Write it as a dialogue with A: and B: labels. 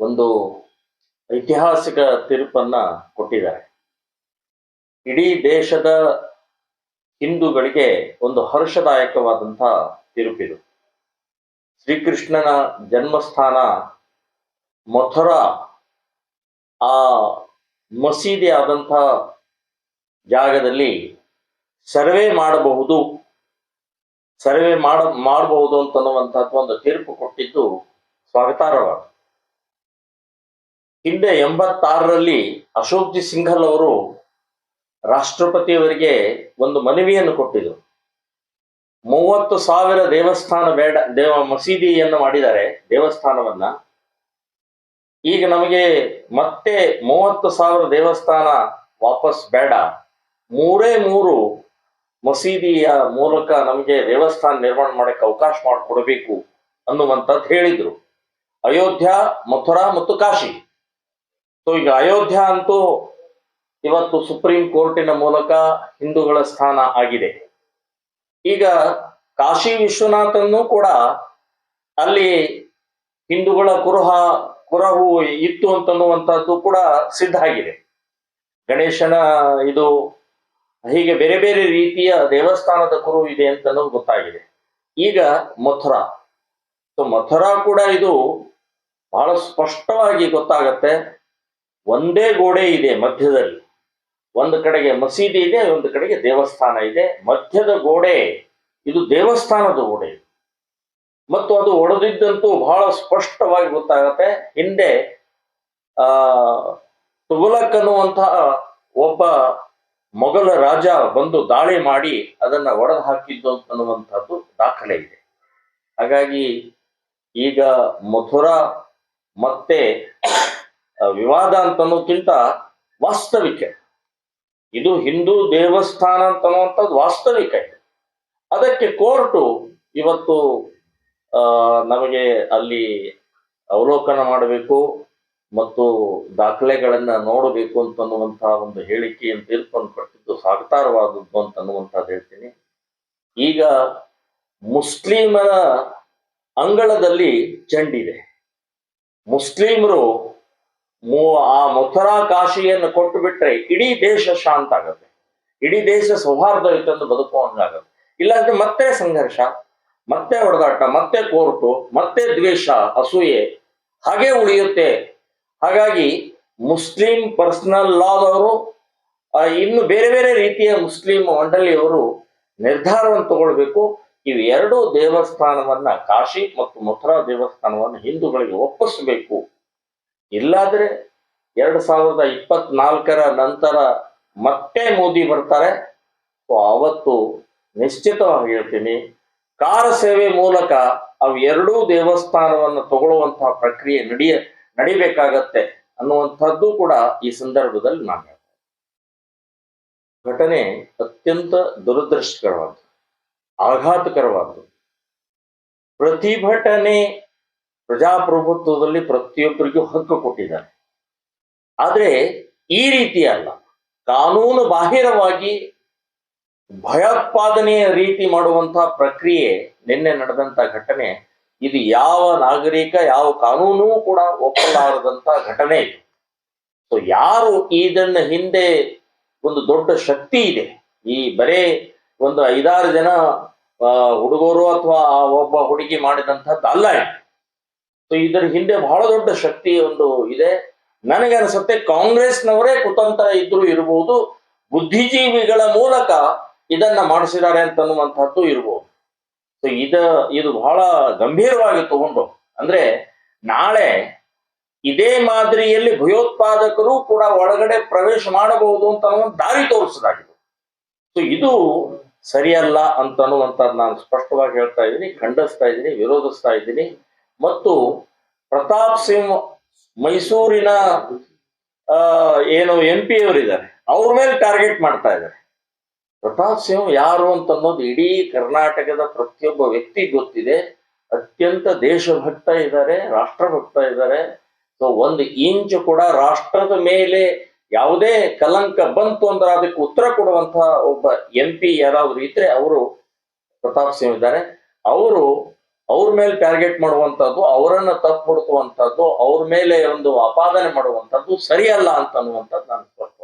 A: ಒಂದು ಐತಿಹಾಸಿಕ ತೀರ್ಪನ್ನ ಕೊಟ್ಟಿದ್ದಾರೆ. ಇಡೀ ದೇಶದ ಹಿಂದೂಗಳಿಗೆ ಒಂದು ಹರ್ಷದಾಯಕವಾದಂತಹ ತೀರ್ಪಿದು. ಶ್ರೀಕೃಷ್ಣನ ಜನ್ಮಸ್ಥಾನ ಮಥುರಾ, ಆ ಮಸೀದಿ ಆದಂಥ ಜಾಗದಲ್ಲಿ ಸರ್ವೆ ಮಾಡಬಹುದು, ಸರ್ವೆ ಮಾಡ, ಮಾಡಬಹುದು ಅಂತನ್ನುವಂಥದ್ದು ಒಂದು ತೀರ್ಪು ಕೊಟ್ಟಿದ್ದು ಸ್ವಾಗತಾರ್ಹವಾದ ಹಿಂದೆ ಎಂಬತ್ತಾರರಲ್ಲಿ ಅಶೋಕ್ ಜಿ ಸಿಂಘಲ್ ಅವರು ರಾಷ್ಟ್ರಪತಿಯವರಿಗೆ ಒಂದು ಮನವಿಯನ್ನು ಕೊಟ್ಟಿದ್ರು. ಮೂವತ್ತು ಸಾವಿರ ದೇವಸ್ಥಾನ ಬೇಡ, ದೇವ ಮಸೀದಿಯನ್ನು ಮಾಡಿದ್ದಾರೆ, ದೇವಸ್ಥಾನವನ್ನ. ಈಗ ನಮಗೆ ಮತ್ತೆ ಮೂವತ್ತು ಸಾವಿರ ದೇವಸ್ಥಾನ ವಾಪಸ್ ಬೇಡ. ಮೂರೇ ಮೂರು ಮಸೀದಿಯ ಮೂಲಕ ನಮಗೆ ದೇವಸ್ಥಾನ ನಿರ್ಮಾಣ ಮಾಡಕ್ಕೆ ಅವಕಾಶ ಮಾಡಿಕೊಡಬೇಕು ಅನ್ನುವಂಥದ್ದು ಹೇಳಿದ್ರು. ಅಯೋಧ್ಯ, ಮಥುರಾ ಮತ್ತು ಕಾಶಿ. ಸೊ ಈಗ ಅಯೋಧ್ಯ ಅಂತೂ ಇವತ್ತು ಸುಪ್ರೀಂ ಕೋರ್ಟಿನ ಮೂಲಕ ಹಿಂದೂಗಳ ಸ್ಥಾನ ಆಗಿದೆ. ಈಗ ಕಾಶಿ ವಿಶ್ವನಾಥನ್ನು ಕೂಡ ಅಲ್ಲಿ ಹಿಂದೂಗಳ ಕುರುಹ, ಕುರಹು ಇತ್ತು ಅಂತನ್ನುವಂಥದ್ದು ಕೂಡ ಸಿದ್ಧ ಆಗಿದೆ. ಗಣೇಶನ ಇದು ಹೀಗೆ ಬೇರೆ ಬೇರೆ ರೀತಿಯ ದೇವಸ್ಥಾನದ ಕುರು ಇದೆ ಅಂತ ಗೊತ್ತಾಗಿದೆ. ಈಗ ಮಥುರಾ. ಸೊ ಮಥುರಾ ಕೂಡ ಇದು ಬಹಳ ಸ್ಪಷ್ಟವಾಗಿ ಗೊತ್ತಾಗತ್ತೆ. ಒಂದೇ ಗೋಡೆ ಇದೆ ಮಧ್ಯದಲ್ಲಿ. ಒಂದು ಕಡೆಗೆ ಮಸೀದಿ ಇದೆ, ಒಂದು ಕಡೆಗೆ ದೇವಸ್ಥಾನ ಇದೆ. ಮಧ್ಯದ ಗೋಡೆ, ಇದು ದೇವಸ್ಥಾನದ ಗೋಡೆ. ಮತ್ತು ಅದು ಒಡೆದಿದ್ದಂತೂ ಬಹಳ ಸ್ಪಷ್ಟವಾಗಿ ಗೊತ್ತಾಗತ್ತೆ. ಹಿಂದೆ, ಆ ತುಗುಲಕ್ ಅನ್ನುವಂತಹ ಒಬ್ಬ ಮೊಘಲ ರಾಜ ಬಂದು ದಾಳಿ ಮಾಡಿ ಅದನ್ನ ಒಡೆದು ಹಾಕಿದ್ದು ಅನ್ನುವಂಥದ್ದು ದಾಖಲೆ ಇದೆ. ಹಾಗಾಗಿ ಈಗ ಮಥುರಾ ಮತ್ತೆ ವಿವಾದ ಅಂತನ್ನೋಕ್ಕಿಂತ ವಾಸ್ತವಿಕ. ಇದು ಹಿಂದೂ ದೇವಸ್ಥಾನ ಅಂತನ್ನುವಂಥದ್ದು ವಾಸ್ತವಿಕ ಅದಕ್ಕೆ ಕೋರ್ಟು ಇವತ್ತು ನಮಗೆ ಅಲ್ಲಿ ಅವಲೋಕನ ಮಾಡಬೇಕು ಮತ್ತು ದಾಖಲೆಗಳನ್ನ ನೋಡಬೇಕು ಅಂತನ್ನುವಂತಹ ಒಂದು ಹೇಳಿಕೆಯನ್ನು ತೀರ್ಪನ್ನು ಕೊಟ್ಟಿದ್ದು ಅಂತ ಅಂತನ್ನುವಂಥದ್ದು ಹೇಳ್ತೀನಿ. ಈಗ ಮುಸ್ಲಿಮರ ಅಂಗಳದಲ್ಲಿ ಚೆಂಡಿದೆ. ಮುಸ್ಲಿಮರು ಆ ಮಥುರಾ ಕಾಶಿಯನ್ನು ಕೊಟ್ಟು ಬಿಟ್ರೆ ಇಡೀ ದೇಶ ಶಾಂತ ಆಗತ್ತೆ. ಇಡೀ ದೇಶ ಸೌಹಾರ್ದಯುತಂದು ಬದುಕುವಂಗಾಗತ್ತೆ ಇಲ್ಲಾಂದ್ರೆ ಮತ್ತೆ ಸಂಘರ್ಷ, ಮತ್ತೆ ಹೊಡೆದಾಟ ಮತ್ತೆ ಕೋರ್ಟು, ಮತ್ತೆ ದ್ವೇಷ, ಅಸೂಯೆ ಹಾಗೆ ಉಳಿಯುತ್ತೆ. ಹಾಗಾಗಿ ಮುಸ್ಲಿಂ ಪರ್ಸನಲ್ ಲಾದವರು ಇನ್ನು ಬೇರೆ ಬೇರೆ ರೀತಿಯ ಮುಸ್ಲಿಂ ಮಂಡಳಿಯವರು ನಿರ್ಧಾರವನ್ನು ತಗೊಳ್ಬೇಕು. ಇವು ಎರಡೂ ದೇವಸ್ಥಾನವನ್ನ ಕಾಶಿ ಮತ್ತು ಮಥುರಾ ದೇವಸ್ಥಾನವನ್ನು ಹಿಂದೂಗಳಿಗೆ ಒಪ್ಪಿಸಬೇಕು. ಇಲ್ಲಾದ್ರೆ ಎರಡು ಸಾವಿರದ ಇಪ್ಪತ್ನಾಲ್ಕರ ನಂತರ ಮತ್ತೆ ಮೋದಿ ಬರ್ತಾರೆ. ಅವತ್ತು ನಿಶ್ಚಿತವಾಗಿ ಹೇಳ್ತೀನಿ, ಕಾರ ಸೇವೆ ಮೂಲಕ ಅವೆರಡೂ ಎರಡೂ ದೇವಸ್ಥಾನವನ್ನು ತಗೊಳ್ಳುವಂತಹ ಪ್ರಕ್ರಿಯೆ ನಡೆಯ, ನಡಿಬೇಕಾಗತ್ತೆ ಅನ್ನುವಂಥದ್ದು ಕೂಡ ಈ ಸಂದರ್ಭದಲ್ಲಿ ನಾನು ಹೇಳ್ತೇನೆ. ಘಟನೆ ಅತ್ಯಂತ ದುರದೃಷ್ಟಕರವಾದ್ದು ಆಘಾತಕರವಾದ್ದು ಪ್ರತಿಭಟನೆ ಪ್ರಜಾಪ್ರಭುತ್ವದಲ್ಲಿ ಪ್ರತಿಯೊಬ್ಬರಿಗೂ ಹಕ್ಕು ಕೊಟ್ಟಿದ್ದಾರೆ. ಆದರೆ ಈ ರೀತಿ ಅಲ್ಲ. ಕಾನೂನು ಬಾಹಿರವಾಗಿ ಭಯೋತ್ಪಾದನೆಯ ರೀತಿ ಮಾಡುವಂತಹ ಪ್ರಕ್ರಿಯೆ ನಿನ್ನೆ ನಡೆದಂತ ಘಟನೆ, ಇದು ಯಾವ ನಾಗರಿಕ, ಯಾವ ಕಾನೂನು ಕೂಡ ಒಪ್ಪಲಾರದಂತ ಘಟನೆ ಇದು. ಸೊ ಯಾರು ಇದನ್ನ ಹಿಂದೆ ಒಂದು ದೊಡ್ಡ ಶಕ್ತಿ ಇದೆ, ಈ ಬರೇ ಒಂದು ಐದಾರು ಜನ ಹುಡುಗರು ಅಥವಾ ಒಬ್ಬ ಹುಡುಗಿ ಮಾಡಿದಂಥದ್ದು ಅಲ್ಲ ಸೊ ಇದರ ಹಿಂದೆ ಬಹಳ ದೊಡ್ಡ ಶಕ್ತಿ ಒಂದು ಇದೆ. ನನಗೆ ಅನಿಸುತ್ತೆ ಕಾಂಗ್ರೆಸ್ನವರೇ ಕುತಂತ್ರ ಇದ್ರು ಇರಬಹುದು ಬುದ್ಧಿಜೀವಿಗಳ ಮೂಲಕ ಇದನ್ನ ಮಾಡಿಸಿದ್ದಾರೆ ಅಂತನ್ನುವಂಥದ್ದು ಇರಬಹುದು ಸೊ ಇದ, ಇದು ಬಹಳ ಗಂಭೀರವಾಗಿ ತಗೊಂಡು, ಅಂದ್ರೆ ನಾಳೆ ಇದೇ ಮಾದರಿಯಲ್ಲಿ ಭಯೋತ್ಪಾದಕರು ಕೂಡ ಒಳಗಡೆ ಪ್ರವೇಶ ಮಾಡಬಹುದು ಅಂತ ದಾರಿ ತೋರಿಸಲಾಗಿದೆ ಸೊ ಇದು ಸರಿಯಲ್ಲ ಅಂತ ಅನ್ನುವಂಥದ್ದು ನಾನು ಸ್ಪಷ್ಟವಾಗಿ ಹೇಳ್ತಾ ಇದ್ದೀನಿ, ಖಂಡಿಸ್ತಾ ಇದ್ದೀನಿ, ವಿರೋಧಿಸ್ತಾ ಇದ್ದೀನಿ. ಮತ್ತು ಪ್ರತಾಪ್ ಸಿಂಗ್ ಮೈಸೂರಿನ ಏನು ಎಂ ಪಿ ಅವರಿದ್ದಾರೆ, ಅವ್ರ ಮೇಲೆ ಟಾರ್ಗೆಟ್ ಮಾಡ್ತಾ ಇದ್ದಾರೆ. ಪ್ರತಾಪ್ ಸಿಂಗ್ ಯಾರು ಅಂತ ಅನ್ನೋದು ಇಡೀ ಕರ್ನಾಟಕದ ಪ್ರತಿಯೊಬ್ಬ ವ್ಯಕ್ತಿ ಗೊತ್ತಿದೆ. ಅತ್ಯಂತ ದೇಶಭಕ್ತ ಇದ್ದಾರೆ, ರಾಷ್ಟ್ರಭಕ್ತ ಇದ್ದಾರೆ. ಸೊ ಒಂದು ಇಂಚು ಕೂಡ ರಾಷ್ಟ್ರದ ಮೇಲೆ ಯಾವುದೇ ಕಲಂಕ ಬಂತು ಅಂದ್ರೆ ಅದಕ್ಕೆ ಉತ್ತರ ಕೊಡುವಂತಹ ಒಬ್ಬ ಎಂ ಪಿ ಯಾರಾದ್ರೂ ಇದ್ರೆ ಅವರು ಪ್ರತಾಪ್ ಸಿಂಗ್ ಇದ್ದಾರೆ ಅವರು ಅವ್ರ ಮೇಲೆ ಟಾರ್ಗೆಟ್ ಮಾಡುವಂತದ್ದು ಅವರನ್ನ ತಪ್ಪು ಹುಡುಕುವಂತದ್ದು ಅವ್ರ ಮೇಲೆ ಒಂದು ಅಪಾದನೆ ಮಾಡುವಂತದ್ದು ಸರಿಯಲ್ಲ ಅಂತ ಅನ್ನುವಂಥದ್ದು ನಾನು ಹೇಳ್ತೀನಿ.